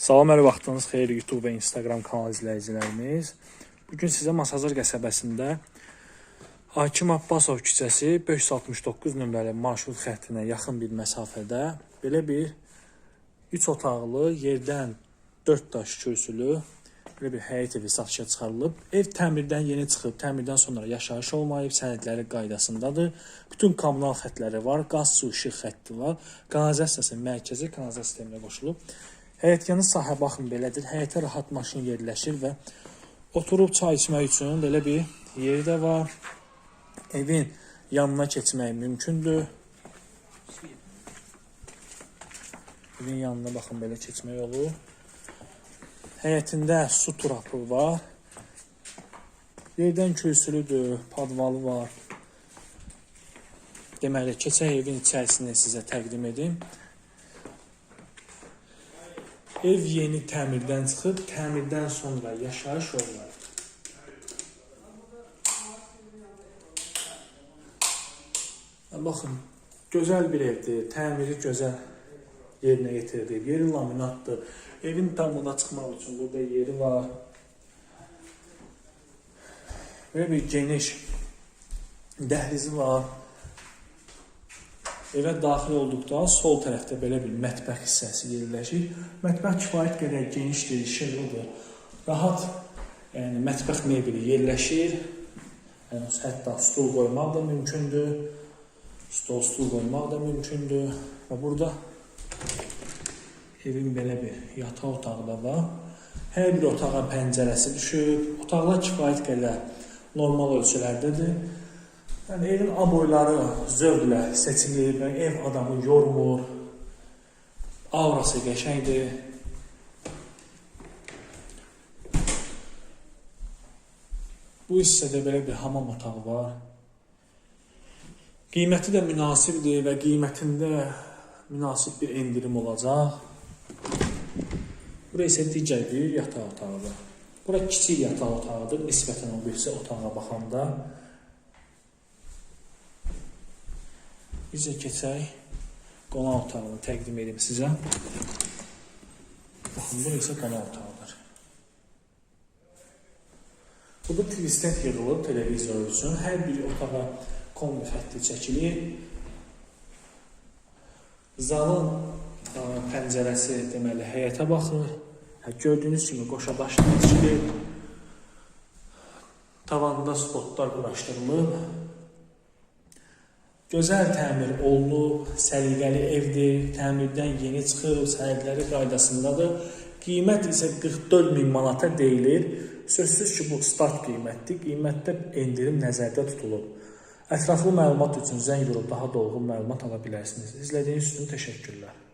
Salam, hər vaxtınız xeyir YouTube və Instagram kanal izləyicilərimiz. Bugün sizə Masazır qəsəbəsində Hakim Abbasov küçəsi 569 nömrəli marşrut xəttinə yaxın bir məsafədə belə bir 3 otaqlı, yerdən 4 daş kürsülü belə bir həyət evi satışa çıxarılıb. Ev təmirdən yeni çıxıb, təmirdən sonra yaşayış olmayıb, sənədləri qaydasındadır. Bütün kommunal xətləri var, qaz, su, işıq xətti var. Kanalizasiyası mərkəzi kanalizasiya sisteminə qoşulub. Həyətyanı sahə baxın belədir. Həyətə rahat maşın yerləşir və oturub çay içmək üçün belə bir yeri də var. Evin yanına keçmək mümkündür. Evin yanına baxın belə keçmək olur. Həyətində su turapı var. Yerdən kürsülüdür, padvalı var. Deməli, keçək evin içərisini sizə təqdim edim. Ev yeni təmirdən çıxıb, təmirdən sonra yaşayış olunur. Baxın, gözəl bir evdir, təmiri gözəl yerinə yetirilib. Yeri laminatdır. Evin damına çıxmaq üçün burada yeri var. Böyle bir geniş dəhlizi var. Evə daxil olduqda sol tərəfdə belə bir mətbəx hissəsi yerləşir. Mətbəx kifayət qədər genişdir, işıqlıdır. Rahat yəni mətbəx mebeli yerləşir. Yəni, hətta stul qoymaq da mümkündür. Stol, stul qoymaq da mümkündür. Və burada evin belə bir yataq otağı da var. Hər bir otağa pəncərəsi düşüb. Otaqlar kifayət qədər normal ölçülərdədir. Yəni evin aboyları zövqlə seçilir və ev adamı yormur. Aurası qəşəngdir. Bu hissədə belə bir hamam otağı var. Qiyməti də münasibdir və qiymətində münasib bir endirim olacaq. Bura isə digər bir yataq otağıdır. Bura kiçik yataq otağıdır nisbətən o birisi otağa baxanda. Bizə keçək qonaq otağını təqdim edim sizə. Baxın, bu isə qonaq otağıdır. Burada tristent yığılıb televizor üçün. Hər bir otağa kombi xətti çəkilir. Zalın ə, pəncərəsi deməli həyətə baxır. Hə, gördüyünüz kimi qoşa daşla tikili. Tavanda spotlar quraşdırılıb. Gözəl təmir olunub, səliqəli evdir, təmirdən yeni çıxıb, sənədləri qaydasındadır. Qiymət isə 44 min manata deyilir. Sözsüz ki, bu start qiymətdir. Qiymətdə endirim nəzərdə tutulub. Ətraflı məlumat üçün zəng vurub daha dolğun məlumat ala bilərsiniz. İzlədiyiniz üçün təşəkkürlər.